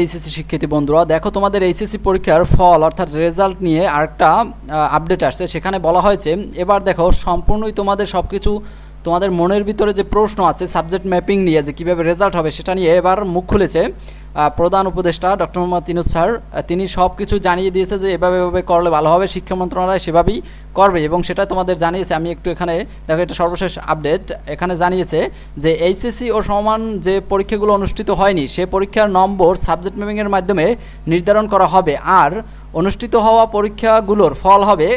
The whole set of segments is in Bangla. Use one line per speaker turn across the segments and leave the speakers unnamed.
এইচএসসি শিক্ষার্থী বন্ধুরা, দেখো তোমাদের এইচএসসি পরীক্ষার ফল অর্থাৎ রেজাল্ট নিয়ে আরেকটা আপডেট আসছে। সেখানে বলা হয়েছে, এবার দেখো সম্পূর্ণই তোমাদের সব কিছু তোমাদের মনের ভিতরে যে প্রশ্ন আছে সাবজেক্ট ম্যাপিং নিয়ে যে কীভাবে রেজাল্ট হবে সেটা নিয়ে এবার মুখ খুলেছে। প্রধান উপদেষ্টা ডক্টর মোহাম্মদ তিনুস স্যার তিনি সব কিছু জানিয়ে দিয়েছে যে এভাবে এভাবে করলে ভালো হবে, শিক্ষা মন্ত্রণালয় সেভাবেই করবে এবং সেটা তোমাদের জানিয়েছে। আমি একটু এখানে, দেখো, এটা সর্বশেষ আপডেট এখানে জানিয়েছে যে এইচএসসি ও সমান যে পরীক্ষাগুলো অনুষ্ঠিত হয়নি, সে পরীক্ষার নম্বর সাবজেক্ট ম্যাপিংয়ের মাধ্যমে নির্ধারণ করা হবে। আর অনুষ্ঠিত হওয়া পরীক্ষাগুলোর ফল হবে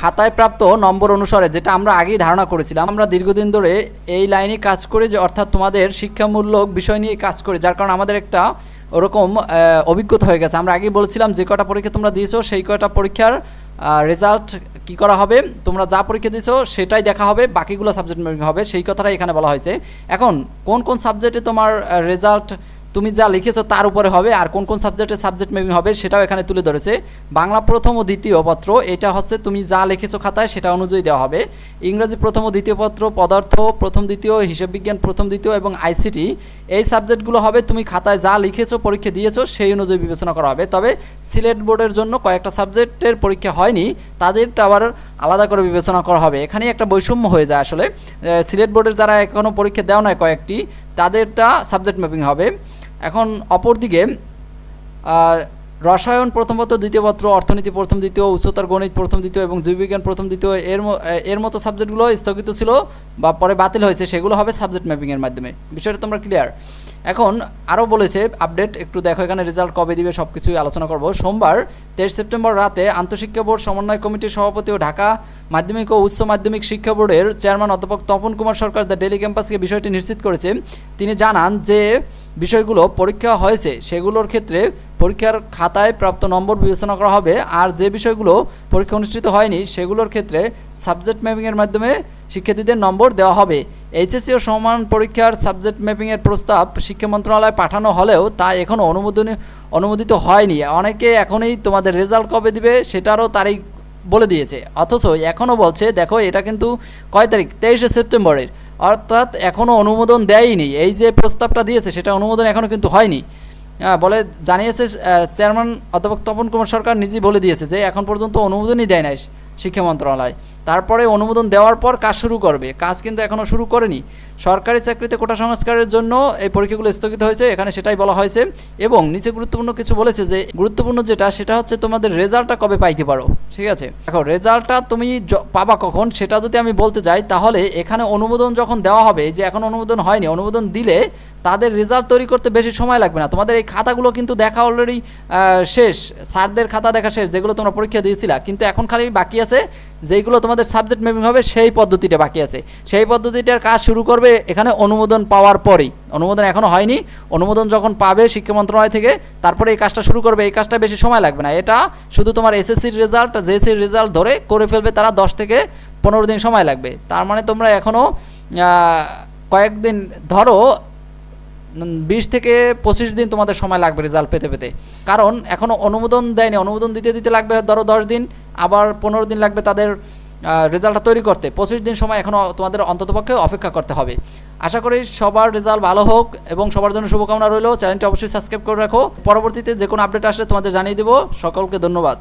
খাতায় প্রাপ্ত নম্বর অনুসারে, যেটা আমরা আগেই ধারণা করেছিলাম, আমরা দীর্ঘদিন ধরে এই লাইনে কাজ করে যে, অর্থাৎ তোমাদের শিক্ষামূলক বিষয় নিয়ে কাজ করি, যার কারণে আমাদের একটা ওরকম অভিজ্ঞতা হয়ে গেছে। আমরা আগেই বলেছিলাম, যে কটা পরীক্ষা তোমরা দিয়েছ, সেই কটা পরীক্ষার রেজাল্ট কি করা হবে, তোমরা যা পরীক্ষা দিয়েছ, সেটাই দেখা হবে, বাকিগুলো সাবজেক্ট হবে, সেই কথাটাই এখানে বলা হয়েছে। এখন, কোন কোন সাবজেক্টে তোমার রেজাল্ট তুমি যা লিখেছো তার উপরে হবে আর কোন কোন সাবজেক্টে সাবজেক্ট মেবিং হবে সেটাও এখানে তুলে ধরেছে। বাংলা প্রথম ও দ্বিতীয় পত্র, এটা হচ্ছে তুমি যা লিখেছো খাতায় সেটা অনুযায়ী দেওয়া হবে। ইংরাজি প্রথম ও দ্বিতীয় পত্র, পদার্থ প্রথম দ্বিতীয়, হিসাব বিজ্ঞান প্রথম দ্বিতীয় এবং আইসিটি এই সাবজেক্টগুলো হবে তুমি খাতায় যা লিখেছো, পরীক্ষা দিয়েছ সেই অনুযায়ী বিবেচনা করা হবে। তবে সিলেট বোর্ডের জন্য কয়েকটা সাবজেক্টের পরীক্ষা হয়নি, তাদেরটা আবার আলাদা করে বিবেচনা করা হবে। এখানে একটা বৈষম্য হয়ে যায় আসলে। সিলেট বোর্ডের যারা এখনও পরীক্ষা দেওয়া নয় কয়েকটি, তাদেরটা সাবজেক্ট ম্যাপিং হবে। এখন অপরদিকে রসায়ন প্রথম পত্র, দ্বিতীয় পত্র, অর্থনীতি প্রথম দ্বিতীয়, উচ্চতর গণিত প্রথম দ্বিতীয় এবং জীববিজ্ঞান প্রথম দ্বিতীয়, এর এর মতো সাবজেক্টগুলো স্থগিত ছিল বা পরে বাতিল হয়েছে, সেগুলো হবে সাবজেক্ট ম্যাপিংয়ের মাধ্যমে। বিষয়টা তোমরা ক্লিয়ার এখন আরও বলেছে আপডেট একটু দেখো এখানে রেজাল্ট কবে দিবে সব কিছুই আলোচনা করব। সোমবার, তেইশ সেপ্টেম্বর রাতে আন্তঃশিক্ষা বোর্ড, সমন্বয় কমিটির সভাপতি ও ঢাকা মাধ্যমিক ও উচ্চ মাধ্যমিক শিক্ষা বোর্ডের চেয়ারম্যান অধ্যাপক তপন কুমার সরকার দ্য ডেলি ক্যাম্পাসকে বিষয়টি নিশ্চিত করেছে। তিনি জানান যে, বিষয়গুলো পরীক্ষা হয়েছে, সেগুলোর ক্ষেত্রে পরীক্ষার খাতায় প্রাপ্ত নম্বর বিবেচনা করা হবে। আর যে বিষয়গুলো পরীক্ষা অনুষ্ঠিত হয়নি সেগুলোর ক্ষেত্রে সাবজেক্ট ম্যাপিংয়ের মাধ্যমে শিক্ষার্থীদের নম্বর দেওয়া হবে। এইচএসসি ও সমান পরীক্ষার সাবজেক্ট ম্যাপিংয়ের প্রস্তাব শিক্ষা মন্ত্রণালয়ে পাঠানো হলেও তা এখনও অনুমোদন অনুমোদিত হয়নি। অনেকে এখনই তোমাদের রেজাল্ট কবে দিবে সেটারও তারিখ বলে দিয়েছে। অথচ এখনও বলছে দেখো এটা কিন্তু কয় তারিখ? তেইশে সেপ্টেম্বরের। অর্থাৎ এখনও অনুমোদন দেয়নি। এই যে প্রস্তাবটা দিয়েছে সেটা অনুমোদন এখনও কিন্তু হয়নি। হ্যাঁ, বলে জানিয়েছে চেয়ারম্যান অধ্যাপক তপন কুমার সরকার নিজেই বলে দিয়েছে যে এখন পর্যন্ত অনুমোদনই দেয় নাই শিক্ষা মন্ত্রণালয়। তারপরে অনুমোদন দেওয়ার পর কাজ শুরু করবে। কাজ কিন্তু এখনও শুরু করেনি। সরকারি চাকরিতে কোটা সংস্কারের জন্য এই পরীক্ষাগুলো স্থগিত হয়েছে, এখানে সেটাই বলা হয়েছে। এবং নিচে গুরুত্বপূর্ণ কিছু বলেছে যে, গুরুত্বপূর্ণ যেটা, সেটা হচ্ছে তোমাদের রেজাল্টটা কবে পাইতে পারো, ঠিক আছে? দেখো, রেজাল্টটা তুমি পাবা কখন, সেটা যদি আমি বলতে যাই, তাহলে এখানে অনুমোদন যখন দেওয়া হবে যে এখন অনুমোদন হয়নি, অনুমোদন দিলে তাদের রেজাল্ট তৈরি করতে বেশি সময় লাগবে না। তোমাদের এই খাতাগুলো কিন্তু দেখা অলরেডি শেষ। স্যারদের খাতা দেখা শেষ, যেগুলো তোমরা পরীক্ষা দিয়েছিলা। কিন্তু এখন খালি বাকি আছে, যেইগুলো তোমাদের সাবজেক্ট মেপিং হবে, সেই পদ্ধতিটা বাকি আছে। সেই পদ্ধতিটার কাজ শুরু করবে এখানে অনুমোদন পাওয়ার পরেই। অনুমোদন এখনও হয়নি। অনুমোদন যখন পাবে শিক্ষা মন্ত্রণালয় থেকে, তারপরে এই কাজটা শুরু করবে। এই কাজটা বেশি সময় লাগবে না। এটা শুধু তোমার এসএসসির রেজাল্ট জেএসসির রেজাল্ট ধরে করে ফেলবে তারা দশ থেকে পনেরো দিন সময় লাগবে। তার মানে তোমরা এখনও কয়েকদিন ধরো বিশ থেকে পঁচিশ দিন তোমাদের সময় লাগবে রেজাল্ট পেতে পেতে। কারণ এখনও অনুমোদন দেয়নি। অনুমোদন দিতে দিতে লাগবে ধরো দশ দিন, আবার পনেরো দিন লাগবে তাদের রেজাল্টটা তৈরি করতে। পঁচিশ দিন সময় এখনও তোমাদের অন্ততপক্ষে অপেক্ষা করতে হবে। আশা করি সবার রেজাল্ট ভালো হোক এবং সবার জন্য শুভকামনা রইল। চ্যানেলটি অবশ্যই সাবস্ক্রাইব করে রাখো। পরবর্তীতে যে কোনো আপডেট আসলে তোমাদের জানিয়ে দেবো। সকলকে ধন্যবাদ।